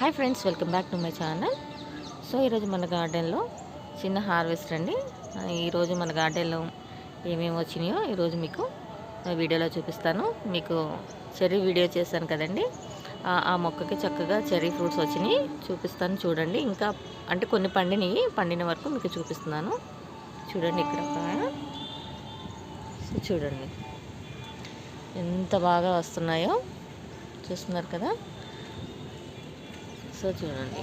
Hi friends welcome back to my channel. So ఈరోజు మన గార్డెన్లో చిన్న హార్వెస్ట్ అండి ఈరోజు మన గార్డెన్లో ఏమేమి వచ్చినాయో ఈరోజు మీకు ఆ వీడియోలో చూపిస్తాను. మీకు చెర్రీ వీడియో చేశాను కదండి. ఆ- మొక్కకి చక్కగా చెర్రీ ఫ్రూట్స్ వచ్చినాయి. చూపిస్తాను చూడండి. ఇంకా అంటే కొన్ని పండినవి పండిన వరకు మీకు చూపిస్తున్నాను. చూడండి ఇక్కడ సో చూడండి. ఎంత బాగా వస్తున్నాయో చూస్తున్నారు కదా. సో చూడండి.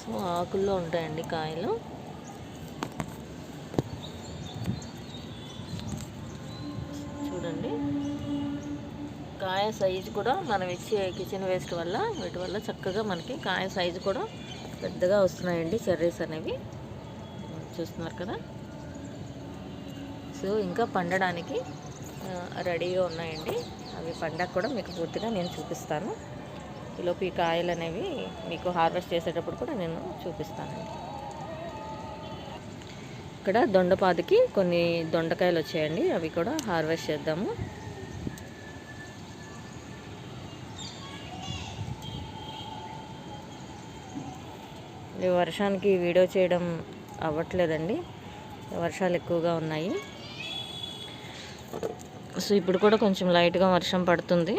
సో ఆకుల్లో ఉంటాయండి కాయలు. చూడండి. కాయ సైజు కూడా మనం ఇచ్చే కిచెన్ వేస్ట్ వల్ల వీటి వల్ల చక్కగా మనకి కాయ సైజు కూడా పెద్దగా వస్తున్నాయండి చెర్రీస్ అనేవి. చూస్తున్నారు కదా? సో ఇంకా పండడానికి రెడీగా ఉన్నాయండి. అవి పండగ కూడా మీకు పూర్తిగా నేను చూపిస్తాను. ఈలోపు ఈ కాయలు అనేవి మీకు హార్వెస్ట్ చేసేటప్పుడు కూడా నేను చూపిస్తానండి. ఇక్కడ దొండపాదికి కొన్ని దొండకాయలు వచ్చాయండి. అవి కూడా హార్వెస్ట్ చేద్దాము. ఈ వర్షానికి వీడియో చేయడం అవ్వట్లేదండి. వర్షాలు ఎక్కువగా ఉన్నాయి. సో ఇప్పుడు కూడా కొంచెం లైట్గా వర్షం పడుతుంది.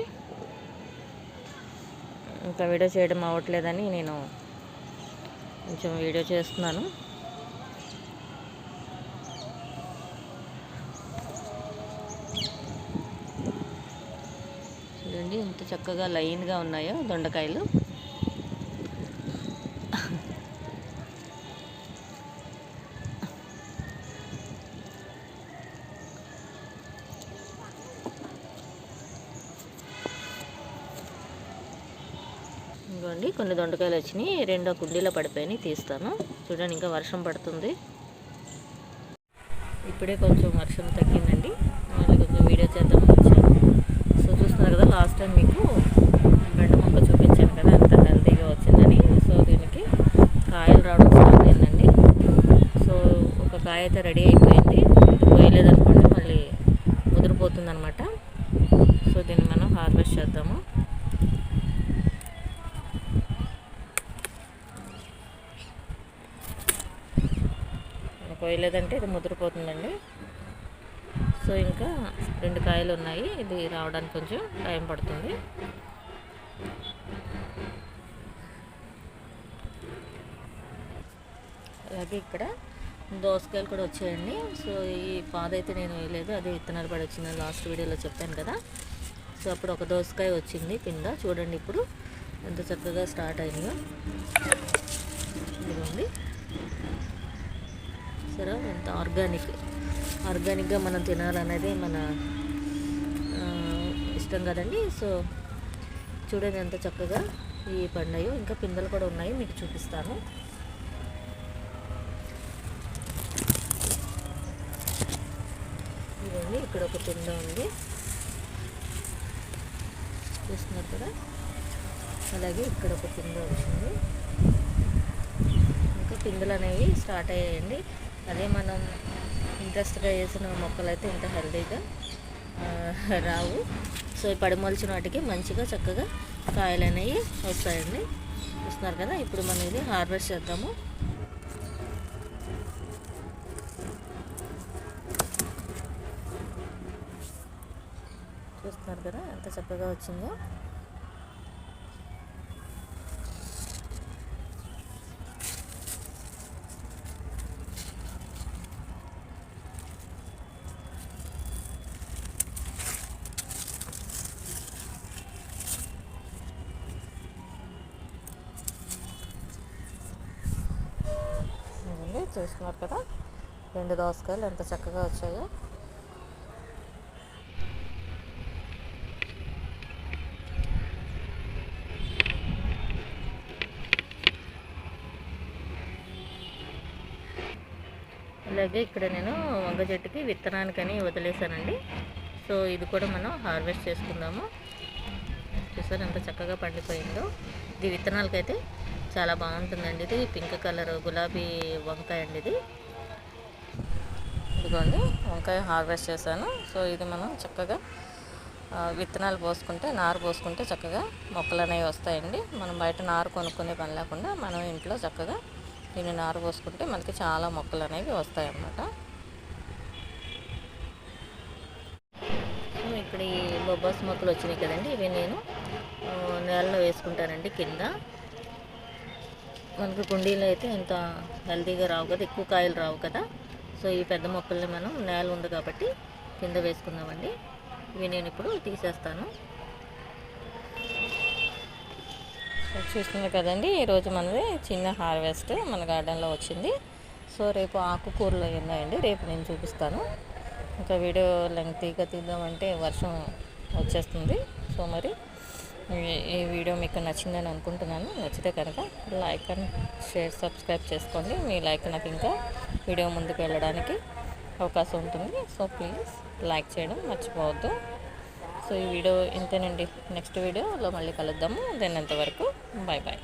ఇంకా వీడియో చేయడం అవ్వట్లేదని నేను కొంచెం వీడియో చేస్తున్నాను. చూడండి ఎంత చక్కగా లైన్గా ఉన్నాయో దొండకాయలు. ఇదిగోండి కొన్ని దొండకాయలు వచ్చినాయి. రెండో కుండీలో పడిపోయినాయి తీస్తాను. చూడండి ఇంకా వర్షం పడుతుంది. ఇప్పుడే కొంచెం వర్షం తగ్గిందండి. మళ్ళీ కొంచెం వీడియో చేద్దామని వచ్చాను. సో చూస్తున్నారు కదా లాస్ట్ టైం మీకు బెండ మొక్క చూపించాను కదా అంత హెల్తీగా వచ్చిందని. సో దీనికి కాయలు రావడం స్టార్ట్ అయిందండి. సో ఒక కాయ అయితే రెడీ అయిపోయింది. పోయలేదనుకోండి మళ్ళీ ముదిరిపోతుంది అనమాట సో దీన్ని మనం హార్వెస్ట్ చేద్దాము. కోయలేదంటే ఇది ముదిరిపోతుందండి. సో ఇంకా రెండు కాయలు ఉన్నాయి. ఇది రావడానికి కొంచెం టైం పడుతుంది. అలాగే ఇక్కడ దోసకాయలు కూడా వచ్చాయండి. సో ఈ పాద అయితే నేను వేయలేదు. అదే విత్తనాలు పడి వచ్చింది లాస్ట్ వీడియోలో చెప్పాను కదా. సో అప్పుడు ఒక దోసకాయ వచ్చింది కింద చూడండి ఇప్పుడు ఎంత చక్కగా స్టార్ట్ అయిందో. ఇదిగోండి. సరే ఎంత ఆర్గానిక్. ఆర్గానిక్గా మనం తినాలనేది మన ఇష్టం కదండి. సో చూడండి ఎంత చక్కగా ఈ పండాయో. ఇంకా పిందెలు కూడా ఉన్నాయి మీకు చూపిస్తాను. ఇదండి ఇక్కడ ఒక పిండ ఉంది. చూస్తున్నారు కదా? అలాగే ఇక్కడ ఒక పిండ వచ్చింది. ఇంకా పిందులు అనేవి స్టార్ట్ అయ్యాయండి. అదే మనం ఇంట్రెస్ట్గా వేసిన మొక్కలు అయితే ఇంత హెల్దీగా రావు. సో ఈ పడిమొలిచిన వాటికి మంచిగా చక్కగా కాయలు అనేవి వస్తాయండి. చూస్తున్నారు కదా ఇప్పుడు మనం ఇది హార్వెస్ట్ చేద్దాము. చూస్తున్నారు కదా ఎంత చక్కగా వచ్చిందో. చూస్తున్నారు కదా? రెండు దోసకాయలు ఎంత చక్కగా వచ్చాయో. అలాగే ఇక్కడ నేను వంగ చెట్టుకి విత్తనానికని వదిలేసానండి సో ఇది కూడా మనం హార్వెస్ట్ చేసుకుందాము. చూసారు ఎంత చక్కగా పండిపోయిందో. ఇది విత్తనాలకైతే చాలా బాగుంటుందండి ఇది. పింక్ కలర్ గులాబీ వంకాయ అండి ఇది. ఇదిగోండి వంకాయ హార్వెస్ట్ చేశాను. సో ఇది మనం చక్కగా విత్తనాలు పోసుకుంటే నారు పోసుకుంటే చక్కగా మొక్కలు అనేవి వస్తాయండి. మనం బయట నారు కొనుక్కునే పని లేకుండా మనం ఇంట్లో చక్కగా దీన్ని నారు పోసుకుంటే మనకి చాలా మొక్కలు అనేవి వస్తాయి అన్నమాట ఇక్కడ ఈ బొబ్బాస్ మొక్కలు వచ్చినాయి కదండి. ఇవి నేను నేలలో వేసుకుంటానండి కింద. మనకు కుండీలో అయితే ఇంత హెల్తీగా రావు కదా ఎక్కువ కాయలు రావు కదా. సో ఈ పెద్ద మొక్కల్ని మనం నేల ఉంది కాబట్టి కింద వేసుకుందామండి. ఇవి నేను ఇప్పుడు తీసేస్తాను. సో చూస్తున్నారు కదండి ఈరోజు మనది చిన్న హార్వెస్ట్ మన గార్డెన్లో వచ్చింది. సో రేపు ఆకుకూరలు ఉన్నాయండి రేపు నేను చూపిస్తాను. ఇంకా వీడియో లెంగ్తీగా తీద్దామంటే వర్షం వచ్చేస్తుంది. సో మరి ఈ వీడియో మీకు నచ్చిందని అనుకుంటున్నాను. నచ్చితే కనుక లైక్ అండ్ షేర్ సబ్స్క్రైబ్ చేసుకోండి. మీ లైక్ నాకు ఇంకా వీడియో ముందుకు వెళ్ళడానికి అవకాశం ఉంటుంది. సో ప్లీజ్ లైక్ చేయడం మర్చిపోవద్దు. సో ఈ వీడియో ఇంతేనండి. నెక్స్ట్ వీడియోలో మళ్ళీ కలుద్దాము. దెన్ అంతవరకు బాయ్ బాయ్